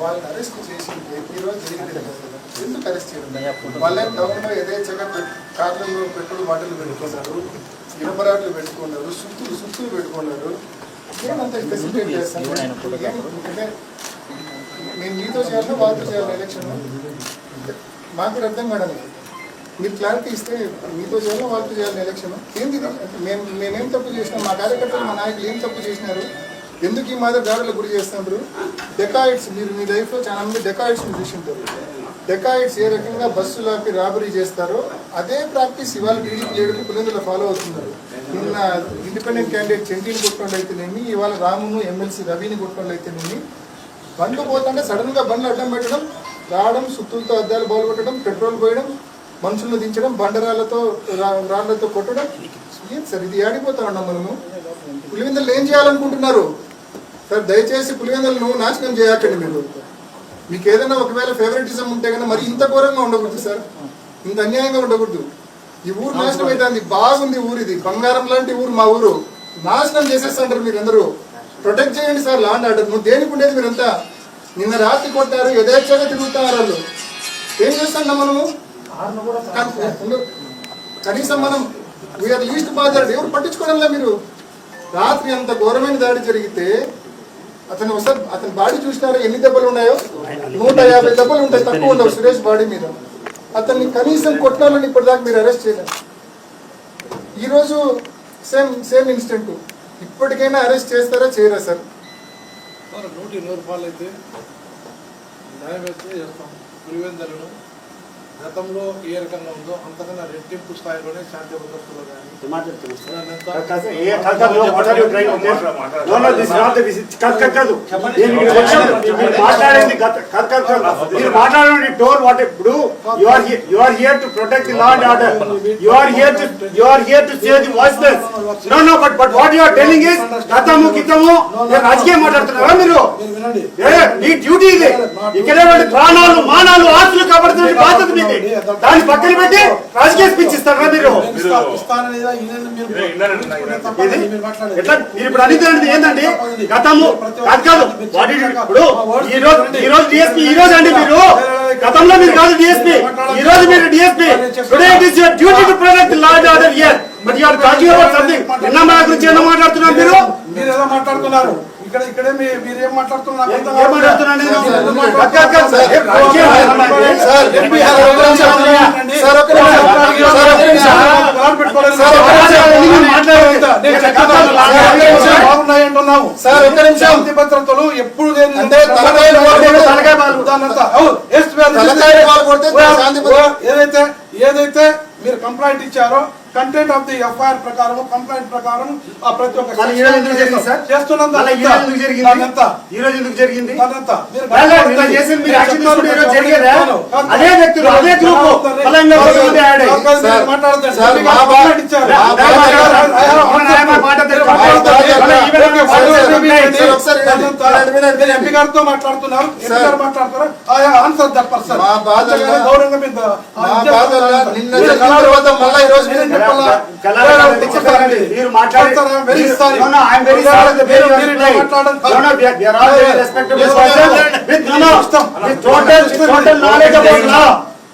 వాళ్ళని అరెస్ట్ చేసి ఈ రోజు జరిగింది ఎందుకు అరెస్ట్ చేయడం వాళ్ళే టౌన్లో యథేచ్ఛగా కార్లలో పెట్రోల్ బాటిల్ పెట్టుకున్నారు ఇనపరాట్లు పెట్టుకున్నారు సుత్తులు సుత్తులు పెట్టుకున్నారు. ఏమంత ఫెసిలిటేట్ చేస్తాను అంటే నేను మీతో చేయాలి వాళ్ళతో చేయాలి ఎలక్షన్ మాకు కూడా అర్థం కావడం. మీరు క్లారిటీ ఇస్తే మీతో చేయాలి వాళ్ళతో చేయాలి ఎలక్షన్ ఏంది? మేము మేమేం తప్పు చేసినాం? మా కార్యకర్తలు మా నాయకులు ఏం తప్పు చేసినారు? ఎందుకు ఈ మాదిరి దాడులకు గురి చేస్తున్నారు డెకాయిడ్స్ మీరు మీ లైఫ్లో చాలా మంది డెకాయిడ్స్ చూసింటారు డెకాయిడ్స్ ఏ రకంగా బస్సులోకి రాబరీ చేస్తారో అదే ప్రాక్టీస్ ఇవాళ టీడీపీ లీడర్లు పులిందులో ఫాలో అవుతున్నారు. నిన్న ఇండిపెండెంట్ క్యాండిడేట్ చెంటిని కొట్టుకోండి అయితేనేమి ఇవాళ రామును ఎమ్మెల్సీ రవిని కొట్టుకోండి అయితేనేమి బండ్లు పోతుంటే సడన్గా బండ్లు అడ్డం పెట్టడం రావడం సుత్తులతో అద్దాలు బాల్ కొట్టడం పెట్రోల్ పోయడం మనుషులను దించడం బండరాళ్ళతో రా- రాళ్ళతో కొట్టడం. ఏం సార్ ఇది ఆడిపోతా ఉన్నాం మనము పులివెందులు ఏం చేయాలనుకుంటున్నారు? సార్ దయచేసి పులివెందులను నాశనం చేయకండి మీరు. మీకు ఏదైనా ఒకవేళ ఫేవరెటిజం ఉంటే కనుక మరి ఇంత ఘోరంగా ఉండకూడదు సార్. ఇంత అన్యాయంగా ఉండకూడదు. ఈ ఊరు నాశనం అవుతుంది బాగుంది ఊరు ఇది. బంగారం లాంటి ఊరు మా ఊరు. నాశనం చేసేస్తుంటారు మీరందరూ. ప్రొటెక్ట్ చేయండి సార్ లాండ్ ఆర్డర్ నువ్వు దేనికి ఉండేది మీరంతా? నిన్న రాత్రి కొట్టారు యథేచ్ఛగా తిరుగుతున్నారు వాళ్ళు. ఏం చేస్తాం మనము. కనీసం మనం వీఆర్ లీస్ట్ బాధ ఎవరు పట్టించుకోవడంలా మీరు? రాత్రి అంత ఘోరమైన దాడి జరిగితే అతను ఒకసారి అతని బాడీ చూసినారా? ఎన్ని దెబ్బలు ఉన్నాయో? నూట యాభై దెబ్బలు ఉంటాయి. తక్కువ ఉండవు సురేష్ బాడీ మీద. అతన్ని కనీసం కొట్టాలని ఇప్పటిదాకా మీరు అరెస్ట్ చేయలేదు. ఈరోజు సేమ్ సేమ్ ఇన్సిడెంట్. ఇప్పటికైనా అరెస్ట్ చేస్తారా చేయరా సార్? సార్ నూటి నూరు రూపాయలు అయితే న్యాయం అయితే చేస్తాం. పులివెందలను గతంలో ఏ రకంగా ఉందో అంతకన్నా రెట్టింపు స్థాయిలోనే శాంతి భద్రతలో మాట్లాడేది టోల్ వాట్ ఇప్పుడు you are you are here to protect the law and order you are here to you are here to say the voiceless no no but but what you are telling is గతము నేను రాజకీయం మాట్లాడుతున్నారా మీరు? మీరు వినండి. ఏ, నీ duty ఇది. ఇక్కడే వాళ్ళ ప్రాణాలు మానాలు ఆస్తులు కాపాడుతున్న బాధ్యత మీది దాన్ని పక్కన పెట్టి రాజకీయ స్పీచ్ ఇస్తారా మీరు? మీరు మీరు? మీరు. ఎట్లా? మీరు ఇప్పుడు అనేది ఏంటండి గతము కాదు కాదు. ఇప్పుడు ఈ రోజు ఈ రోజు డిఎస్పీ ఈ రోజు అండి మీరు. గతంలో మీరు కాదు డిఎస్పీ ఈ రోజు మీరు DSP today it is your duty to protect law and order here but you are talking about something నిన్న మా గురించి ఏమో మాట్లాడుతున్నారు మీరు. మీరు ఏదో మాట్లాడుతున్నారు ఇక్కడ ఇక్కడే మీ- మీరు ఏం మాట్లాడుతున్నారు భద్రతలు ఎప్పుడు ఏదైతే ఏదైతే మీరు కంప్లైంట్ ఇచ్చారో కంటెంట్ ఆఫ్ ది ఎఫ్ఐఆర్ ప్రకారం కంప్లైంట్ ప్రకారం ఆ ప్రతి ఒక్క? చేస్తున్నాం మళ్ళీ ఈ రోజు ఎందుకు జరిగింది? దాన్నంతా. ఎంపీ గారితో మాట్లాడుతున్నారు మాట్లాడుతున్నారు ఆన్సర్ దట్ పర్సన్ గౌరవంగా మీరు చెప్పాలా?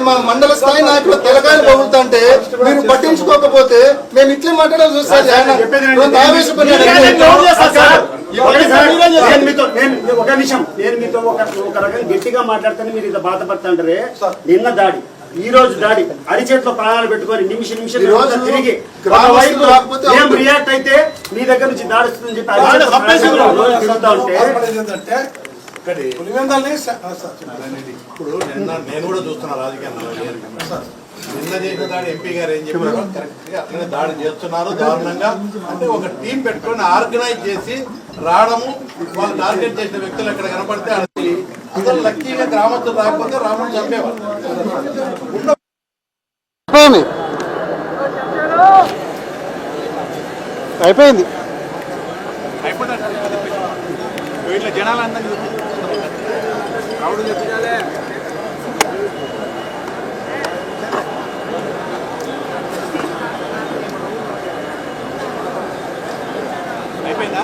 మా మండల స్థాయి నాయకులు తలకాయలు పగులుతా అంటే మీరు పట్టించుకోకపోతే మేము ఇట్లే మాట్లాడాల్సి వస్తుంది. ఆయన కొంత ఆవేశపడ్డాడు ఒకటి సార్, నేను మీతో నేను ఒక నిమిషం నేను మీతో ఒక ఒక రకంగా గట్టిగా మాట్లాడితేనే మీరు ఇంత బాధపడుతుంటారే? నిన్న దాడి ఈ రోజు దాడి అరిచేతిలో ప్రాణాలు పెట్టుకొని నిమిషం నిమిషం తిరిగి అవును. రియాక్ట్ అయితే మీ దగ్గర నుంచి దాడి వస్తుందని చెప్పి. తిరుగుతా ఉంటే పులివెందల్ని. ఇప్పుడు నిన్న నేను కూడా చూస్తున్నా రాజకీయాల్లో నిన్న చేసిన దాడి ఎంపీ గారు ఏం చెప్పారు కరెక్ట్గా అట్లనే దాడి చేస్తున్నారు దారుణంగా. అంటే ఒక టీం పెట్టుకొని ఆర్గనైజ్ చేసి రావడము వాళ్ళు టార్గెట్ చేసిన వ్యక్తులు ఎక్కడ కనపడితే అది అసలు లక్కీగా గ్రామస్తులు రాకపోతే రాముడు చంపేవాళ్ళు ఉన్న అయిపోయింది. అయిపోయింది ఇట్లా జనాలందరినీ అయిపోయిందా?